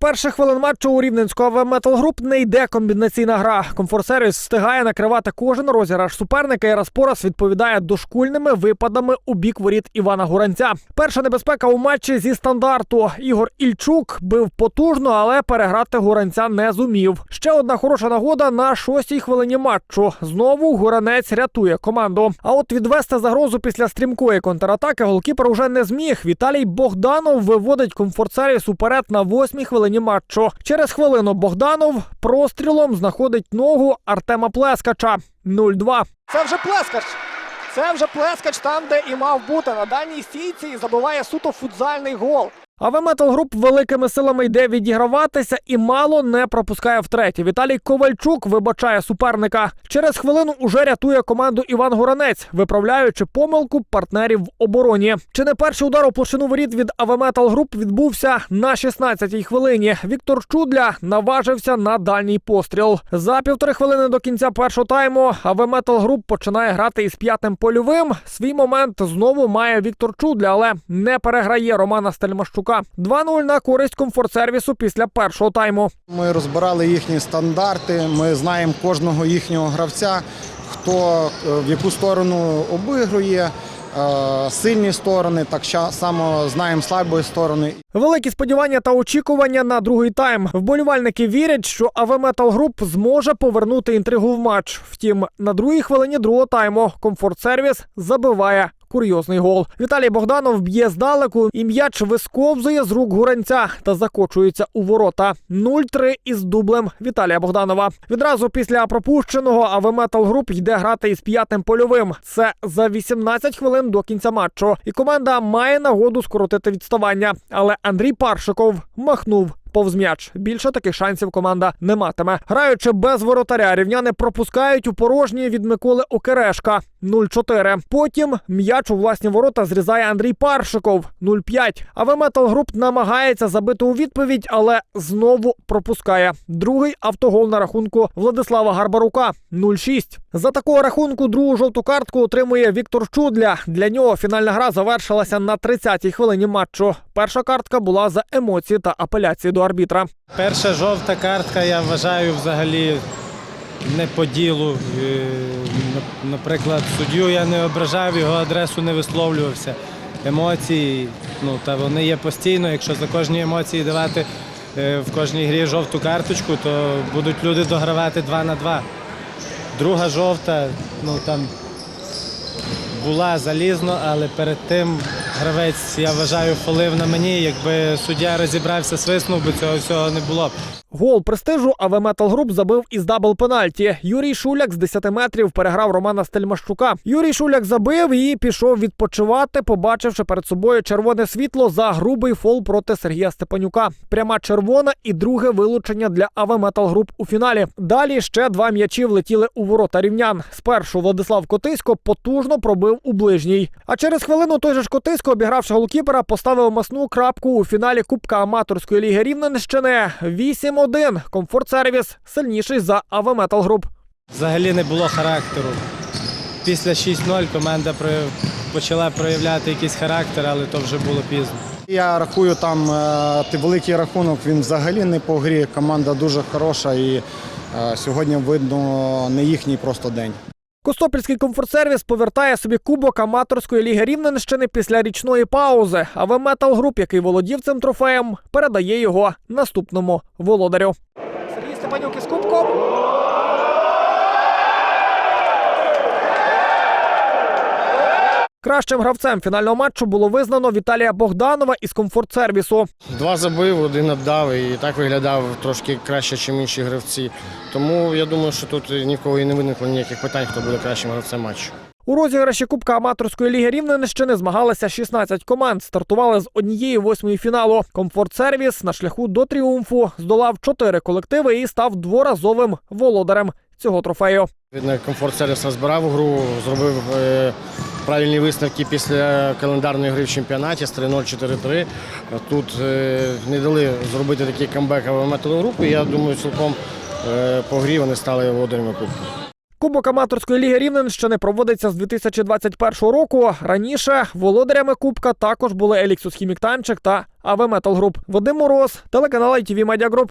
Перших хвилин матчу у Рівненського Metal Group не йде комбінаційна гра. Комфорт-сервіс встигає накривати кожен розіграш суперника і Распорас відповідає дошкульними випадами у бік воріт Івана Гуранця. Перша небезпека у матчі зі стандарту. Ігор Ільчук бив потужно, але переграти Гуранця не зумів. Ще одна хороша нагода на шостій хвилині матчу. Знову Гуранець рятує команду. А от відвести загрозу після стрімкої контратаки голкіпер уже не зміг. Віталій Богданов виводить комфорт-сервіс уперед на восьмій хвилині матчу. Через хвилину Богданов прострілом знаходить ногу Артема Плескача. 0-2. Це вже плескач. Це вже плескач там, де і мав бути на дальній стійці і забиває суто футзальний гол. А Метал Груп великими силами йде відіграватися і мало не пропускає втретє. Віталій Ковальчук вибачає суперника. Через хвилину уже рятує команду Іван Горанець, виправляючи помилку партнерів в обороні. Чи не перший удар у площину воріт від Метал Груп відбувся на 16-й хвилині. Віктор Чудля наважився на дальній постріл. За півтори хвилини до кінця першого тайму Метал Груп починає грати із п'ятим польовим. Свій момент знову має Віктор Чудля, але не переграє Романа Стельмащука. 2-0 на користь комфорт-сервісу після першого тайму. Ми розбирали їхні стандарти. Ми знаємо кожного їхнього гравця, хто е, в яку сторону обігрує, е, сильні сторони, так само знаємо слабі сторони. Великі сподівання та очікування на другий тайм. Вболівальники вірять, що АВ Метал Груп зможе повернути інтригу в матч. Втім, на другій хвилині другого тайму комфорт сервіс забиває. Курйозний гол. Віталій Богданов б'є здалеку, і м'яч висковзує з рук гуранця та закочується у ворота. 0-3 із дублем Віталія Богданова. Відразу після пропущеного АВ Метал Груп йде грати із п'ятим польовим. Це за 18 хвилин до кінця матчу. І команда має нагоду скоротити відставання. Але Андрій Паршиков махнув. Повз м'яч більше таких шансів команда не матиме. Граючи без воротаря, рівняни пропускають у порожні від Миколи Окерешка 0-4. Потім м'яч у власні ворота зрізає Андрій Паршиков 0-5. А Метал Груп намагається забити у відповідь, але знову пропускає. Другий автогол на рахунку Владислава Гарбарука 0-6. За такого рахунку другу жовту картку отримує Віктор Чудля. Для нього фінальна гра завершилася на 30-й хвилині матчу. Перша картка була за емоції та апеляції до арбітра. Перша жовта картка, я вважаю, взагалі не по ділу. На- Наприклад, суддю я не ображав, його адресу не висловлювався. Емоції, ну та вони є постійно. Якщо за кожні емоції давати е, в кожній грі жовту карточку, то будуть люди догравати 2 на 2. Друга жовта, ну там була залізно, але перед тим гравець, я вважаю, фолив на мені. Якби суддя розібрався, свиснув, би цього всього не було б. Гол престижу АВ Метал Груп забив із дабл пенальті. Юрій Шуляк з 10 метрів переграв Романа Стельмащука. Юрій Шуляк забив і пішов відпочивати, побачивши перед собою червоне світло за грубий фол проти Сергія Степанюка. Пряма червона і друге вилучення для АВ Метал Груп у фіналі. Далі ще два м'ячі влетіли у ворота рівнян. Спершу Владислав Котисько потужно пробив у ближній. А через хвилину той же ж Котисько, обігравши голкіпера, поставив масну крапку у фіналі Кубка аматорської ліги Рівненщини. 8-1. Комфорт-сервіс сильніший за АВ Метал Груп. Взагалі не було характеру. Після 6-0 команда почала проявляти якийсь характер, але то вже було пізно. Я рахую, там е, великий рахунок. Він взагалі не по грі. Команда дуже хороша і е, сьогодні видно не їхній просто день. Костопільський комфорт-сервіс повертає собі кубок аматорської ліги Рівненщини після річної паузи. АВ Метал Груп, який володів цим трофеєм, передає його наступному володарю. Кращим гравцем фінального матчу було визнано Віталія Богданова із комфорт-сервісу. Два забив, один віддав і так виглядав трошки краще, ніж інші гравці. Тому я думаю, що тут ні в кого і не виникло ніяких питань, хто буде кращим гравцем матчу. У розіграші Кубка аматорської ліги Рівненщини змагалися 16 команд. Стартували з однієї восьмої фіналу. Комфорт-сервіс на шляху до тріумфу здолав чотири колективи і став дворазовим володарем цього трофею. Видно, комфорт сервіс розбирав гру, зробив е, правильні висновки після календарної гри в чемпіонаті з 3-0, 4-3. Тут е, не дали зробити такий камбек в металогрупи. Я думаю, цілком е, по грі вони стали володарями кубку. Кубок аматорської ліги Рівненщини проводиться з 2021 року. Раніше володарями кубка також були Еліксус Хімік Танчик та АВ Метал Груп. Вадим Мороз, телеканал ITV Media Group.